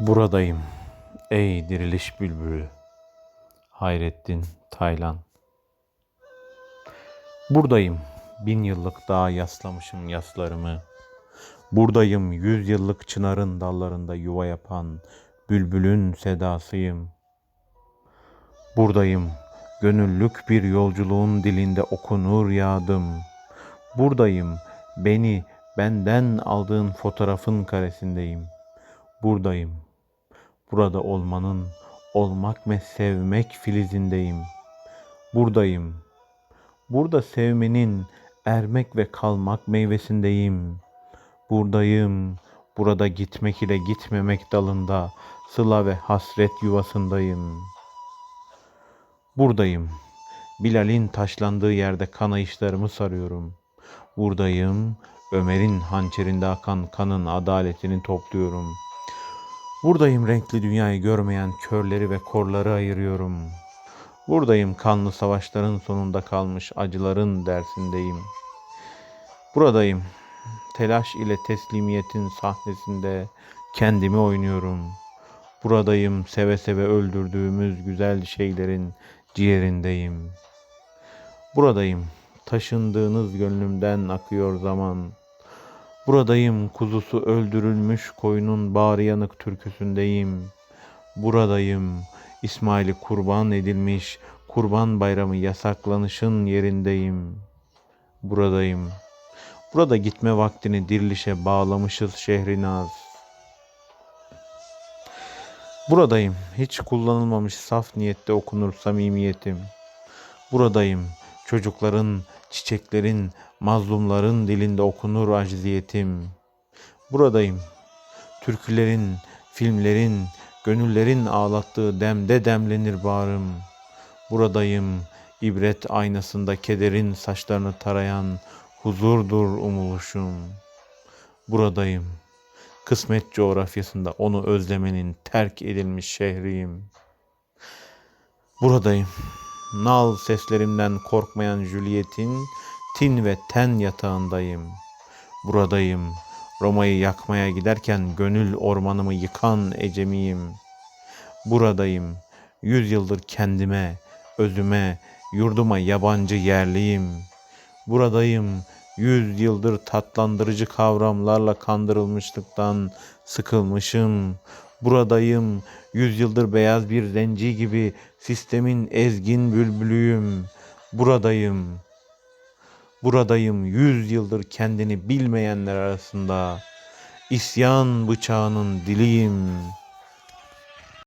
Buradayım ey diriliş bülbülü Hayrettin Taylan. Buradayım bin yıllık dağa yaslamışım yaslarımı. Buradayım yüz yıllık çınarın dallarında yuva yapan bülbülün sedasıyım. Buradayım gönüllük bir yolculuğun dilinde okunur yağdım. Buradayım beni benden aldığın fotoğrafın karesindeyim. Buradayım Burada olmanın, olmak ve sevmek filizindeyim. Buradayım. Burada sevmenin, ermek ve kalmak meyvesindeyim. Buradayım. Burada gitmek ile gitmemek dalında, sıla ve hasret yuvasındayım. Buradayım. Bilal'in taşlandığı yerde kanayışlarımı sarıyorum. Buradayım. Ömer'in hançerinde akan kanın adaletini topluyorum.'' Buradayım renkli dünyayı görmeyen körleri ve korları ayırıyorum. Buradayım kanlı savaşların sonunda kalmış acıların dersindeyim. Buradayım telaş ile teslimiyetin sahnesinde kendimi oynuyorum. Buradayım seve seve öldürdüğümüz güzel şeylerin ciğerindeyim. Buradayım taşındığınız gönlümden akıyor zaman.'' Buradayım kuzusu öldürülmüş koyunun bağrı yanık türküsündeyim. Buradayım İsmail'i kurban edilmiş kurban bayramı yasaklanışın yerindeyim. Buradayım. Burada gitme vaktini dirilişe bağlamışız şehrinaz. Buradayım. Hiç kullanılmamış saf niyette okunur samimiyetim. Buradayım. Çocukların, çiçeklerin, mazlumların dilinde okunur acziyetim. Buradayım. Türkülerin, filmlerin, gönüllerin ağlattığı demde demlenir bağrım. Buradayım. ibret aynasında kederin saçlarını tarayan huzurdur umuluşum. Buradayım. Kısmet coğrafyasında onu özlemenin terk edilmiş şehriyim. Buradayım. Nal seslerimden korkmayan Juliet'in tin ve ten yatağındayım. Buradayım. Roma'yı yakmaya giderken gönül ormanımı yıkan ecemiyim. Buradayım. Yüz yıldır kendime, özüme, yurduma yabancı yerliyim. Buradayım. Yüz yıldır tatlandırıcı kavramlarla kandırılmışlıktan sıkılmışım. Buradayım. Yüz yıldır beyaz bir zenci gibi sistemin ezgin bülbülüyüm. Buradayım. Buradayım yüz yıldır kendini bilmeyenler arasında. İsyan bıçağının diliyim.''